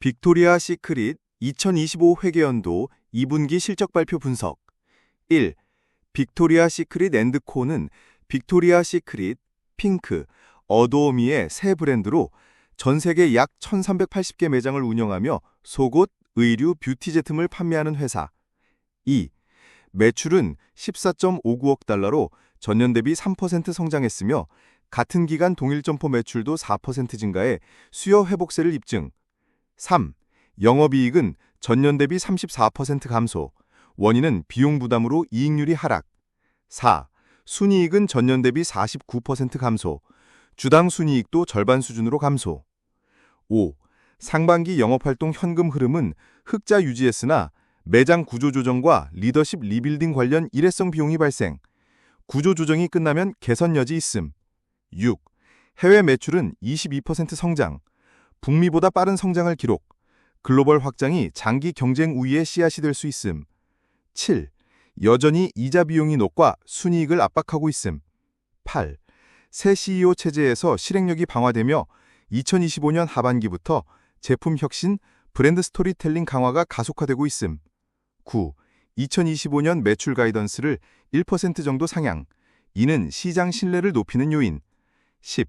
빅토리아 시크릿 2025 회계연도 2분기 실적 발표 분석 1. 빅토리아 시크릿 앤드코는 빅토리아 시크릿, 핑크, 어도미의 새 브랜드로 전 세계 약 1380개 매장을 운영하며 속옷, 의류, 뷰티 제품을 판매하는 회사 2. 매출은 14.59억 달러로 전년 대비 3% 성장했으며 같은 기간 동일 점포 매출도 4% 증가해 수요 회복세를 입증 3. 영업이익은 전년 대비 34% 감소. 원인은 비용 부담으로 이익률이 하락. 4. 순이익은 전년 대비 49% 감소. 주당 순이익도 절반 수준으로 감소. 5. 상반기 영업활동 현금 흐름은 흑자 유지했으나 매장 구조 조정과 리더십 리빌딩 관련 일회성 비용이 발생. 구조 조정이 끝나면 개선 여지 있음. 6. 해외 매출은 22% 성장. 북미보다 빠른 성장을 기록. 글로벌 확장이 장기 경쟁 우위의 씨앗이 될 수 있음. 7. 여전히 이자 비용이 높과 순이익을 압박하고 있음. 8. 새 CEO 체제에서 실행력이 방화되며 2025년 하반기부터 제품 혁신, 브랜드 스토리텔링 강화가 가속화되고 있음. 9. 2025년 매출 가이던스를 1% 정도 상향. 이는 시장 신뢰를 높이는 요인. 10.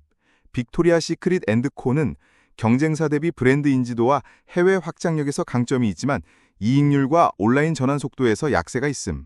빅토리아 시크릿 앤드 코는 경쟁사 대비 브랜드 인지도와 해외 확장력에서 강점이 있지만 이익률과 온라인 전환 속도에서 약세가 있음.